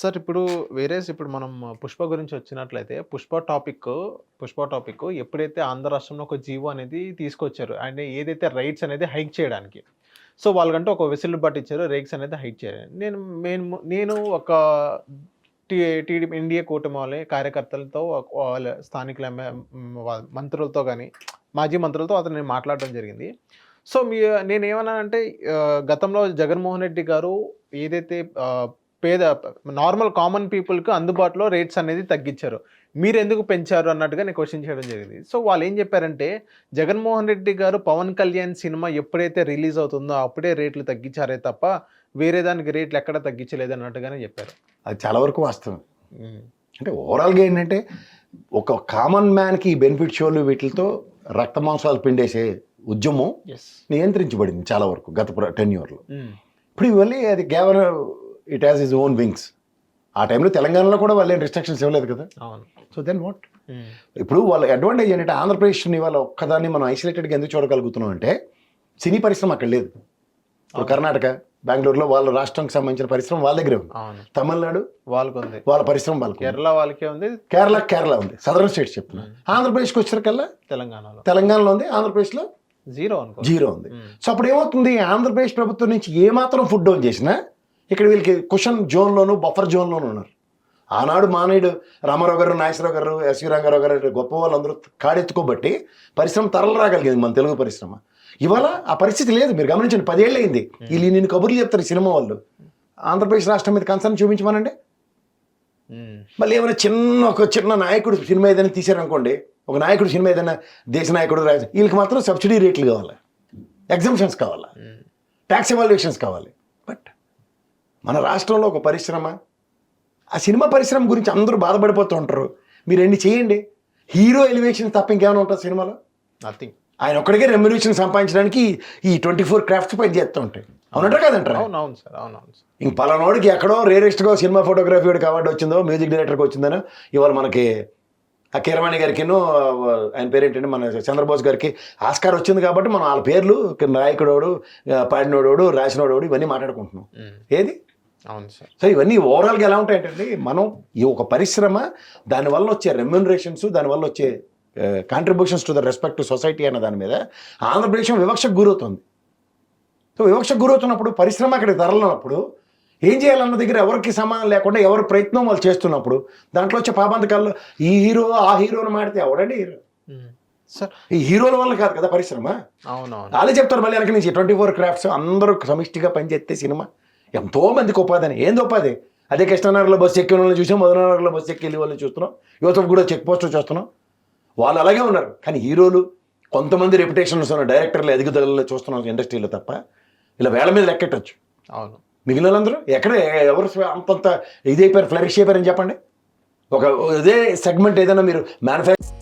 Sir ఇప్పుడు వేరే ఇప్పుడు మనం పుష్ప గురించి వచ్చినట్లయితే పుష్ప టాపిక్ పుష్ప టాపిక్ ఎప్పుడైతే ఆంధ్ర రాష్ట్రంలో ఒక జీవో అనేది తీసుకొచ్చారు అండ్ ఏదైతే రైట్స్ అనేది హైక్ చేయడానికి. సో వాళ్ళకంటే ఒక వెసులుబాటు ఇచ్చారు రేక్స్ అనేది హైక్ చేయడానికి. నేను నేను నేను ఒక టీ టీడీపీ ఇండియా కూటమి వాళ్ళ కార్యకర్తలతో వాళ్ళ స్థానికుల మంత్రులతో కానీ మాజీ మంత్రులతో అతను నేను మాట్లాడడం జరిగింది. సో మీ నేనేమన్నానంటే గతంలో జగన్మోహన్ రెడ్డి గారు ఏదైతే పేద నార్మల్ కామన్ పీపుల్కి అందుబాటులో రేట్స్ అనేది తగ్గించారు. మీరు ఎందుకు పెంచారు అన్నట్టుగా నేను క్వశ్చన్ చేయడం జరిగింది. సో వాళ్ళు ఏం చెప్పారంటే జగన్మోహన్ రెడ్డి గారు పవన్ కళ్యాణ్ సినిమా ఎప్పుడైతే రిలీజ్ అవుతుందో అప్పుడే రేట్లు తగ్గించారే తప్ప వేరే దానికి రేట్లు ఎక్కడ తగ్గించలేదు అన్నట్టుగానే చెప్పారు. అది చాలా వరకు వాస్తవం. అంటే ఓవరాల్గా ఏంటంటే ఒక కామన్ మ్యాన్కి ఈ బెనిఫిట్ షోలు వీటితో రక్త మాంసాలు పిండేసే ఉద్యమం నియంత్రించబడింది చాలా వరకు గత టెన్ ఇయర్లో ఇప్పుడు ఇవన్నీ అది కేవలం it has its own wings ఆ టైంలో తెలంగాణలో కూడా వాళ్ళు ఏం రిస్ట్రిక్షన్స్ ఇవ్వలేదు కదా? సో దెన్ వాట్ ఇప్పుడు వాళ్ళ అడ్వాంటేజ్ ఏంటంటే ఆంధ్రప్రదేశ్ని ఇవాళ ఒక్కదాన్ని మనం ఐసోలేటెడ్గా ఎందుకు చూడగలుగుతున్నాం అంటే సినీ పరిశ్రమ అక్కడ లేదు. ఇప్పుడు కర్ణాటక బెంగళూరులో వాళ్ళ రాష్ట్రానికి సంబంధించిన పరిశ్రమ వాళ్ళ దగ్గరే ఉంది. అవును. తమిళనాడు వాళ్ళకు ఉంది వాళ్ళ పరిశ్రమ వాళ్ళకి. కేరళ వాళ్ళకే ఉంది. కేరళ కేరళ ఉంది. సదరన్ స్టేట్స్ చెప్తున్నా. ఆంధ్రప్రదేశ్కి వచ్చేసరికల్లా తెలంగాణలో. తెలంగాణలో ఉంది ఆంధ్రప్రదేశ్లో జీరో అనుకో. జీరో ఉంది. మ్మ్. సో అప్పుడు ఏమవుతుంది ఆంధ్రప్రదేశ్ ప్రభుత్వం నుంచి ఏమాత్రం ఫుడ్ డౌన్ చేసినా ఇక్కడ వీళ్ళకి కుషన్ జోన్లోను బఫర్ జోన్లోనూ ఉన్నారు. ఆనాడు మానేడు రామారావు గారు నాగేశ్వరరావు గారు ఎస్వి రంగారావు గారు గొప్ప వాళ్ళందరూ కాడెత్తుకోబట్టి పరిశ్రమ తరలి రాగలిగింది మన తెలుగు పరిశ్రమ. ఇవాళ ఆ పరిస్థితి లేదు మీరు గమనించండి పదేళ్ళు అయింది. వీళ్ళు నేను కబుర్లు చెప్తారు సినిమా వాళ్ళు. ఆంధ్రప్రదేశ్ రాష్ట్రం మీద కన్సర్న్ చూపించమనండి. మళ్ళీ ఏమైనా చిన్న ఒక చిన్న నాయకుడు సినిమా ఏదైనా తీశారనుకోండి ఒక నాయకుడు సినిమా ఏదైనా దేశ నాయకుడు రాజు వీళ్ళకి మాత్రం సబ్సిడీ రేట్లు కావాలి. ఎగ్జామ్షన్స్ కావాలి. ట్యాక్స్ ఎవాల్యుయేషన్స్ కావాలి. మన రాష్ట్రంలో ఒక పరిశ్రమ. ఆ సినిమా పరిశ్రమ గురించి అందరూ బాధపడిపోతూ ఉంటారు. మీరు ఎన్ని చేయండి? హీరో ఎలివేషన్ తప్ప ఇంకేమైనా ఉంటుంది సినిమాలో? నథింగ్ ఆయన ఒక్కడికే రెమ్యునేషన్ సంపాదించడానికి ఈ ట్వంటీ ఫోర్ క్రాఫ్ట్స్ పని చేస్తూ ఉంటాయి. అవునంటారు కదంటారా? అవును అవును సార్ అవును అవును సార్. ఇంక పలానోడికి ఎక్కడో రేరెస్ట్గా సినిమా ఫోటోగ్రఫీ వాడికి అవార్డు వచ్చిందో మ్యూజిక్ డైరెక్టర్కి వచ్చిందనో ఇవాళ మనకి ఆ కీరవాణి గారికిను ఆయన పేరేంటంటే మన చంద్రబోస్ గారికి ఆస్కార్ వచ్చింది కాబట్టి మనం వాళ్ళ పేర్లు నాయకుడోడు పాడినోడోడు రాసినోడోడు ఇవన్నీ మాట్లాడుకుంటున్నాం. ఏది? అవును సార్. సో ఇవన్నీ ఓవరాల్గా ఎలా ఉంటాయంటే మనం ఈ ఒక పరిశ్రమ దానివల్ల వచ్చే రెమ్యునరేషన్స్ దానివల్ల వచ్చే contributions to the respect to society అన్న దాని మీద ఆంధ్రప్రదేశ్ వివక్షకు గురవుతుంది. సో వివక్షకు గురవుతున్నప్పుడు పరిశ్రమ అక్కడికి తరలినప్పుడు ఏం చేయాలన్న దగ్గర ఎవరికి సమానం లేకుండా ఎవరి ప్రయత్నం వాళ్ళు చేస్తున్నప్పుడు దాంట్లో వచ్చే పాబంధకాల్లో ఈ హీరో ఆ హీరోని మాడితే ఎవడండి హీరో. సార్ ఈ హీరోల వల్ల కాదు కదా పరిశ్రమ? అవును అవును వాళ్ళే చెప్తారు మళ్ళీ వెనక నుంచి ట్వంటీ ఫోర్ క్రాఫ్ట్స్ అందరూ సమిష్టిగా పనిచేస్తే సినిమా. ఎంతో మందికి ఉపాధి. అని ఏంది ఉపాధి? అదే కృష్ణనగర్లో బస్సు ఎక్కిన వాళ్ళని చూసాం మధునగర్లో బస్సు ఎక్కి వెళ్ళి వాళ్ళని చూస్తున్నాం యువత కూడా చెక్ పోస్టులు చూస్తున్నాం వాళ్ళు అలాగే ఉన్నారు. కానీ హీరోలు కొంతమంది రెప్యుటేషన్స్ ఉన్న డైరెక్టర్లు ఎదుగుదలలో చూస్తున్నాం ఇండస్ట్రీలో తప్ప ఇలా వేల మీద లెక్కెట్టచ్చు. అవును. మిగిలిన వాళ్ళందరూ ఎక్కడ ఎవరు అంతంత ఇదైపోయారు ఫ్లరిష్ అయిపోయారని చెప్పండి. ఒక ఇదే సెగ్మెంట్ ఏదైనా మీరు మ్యానుఫ్యాక్చర్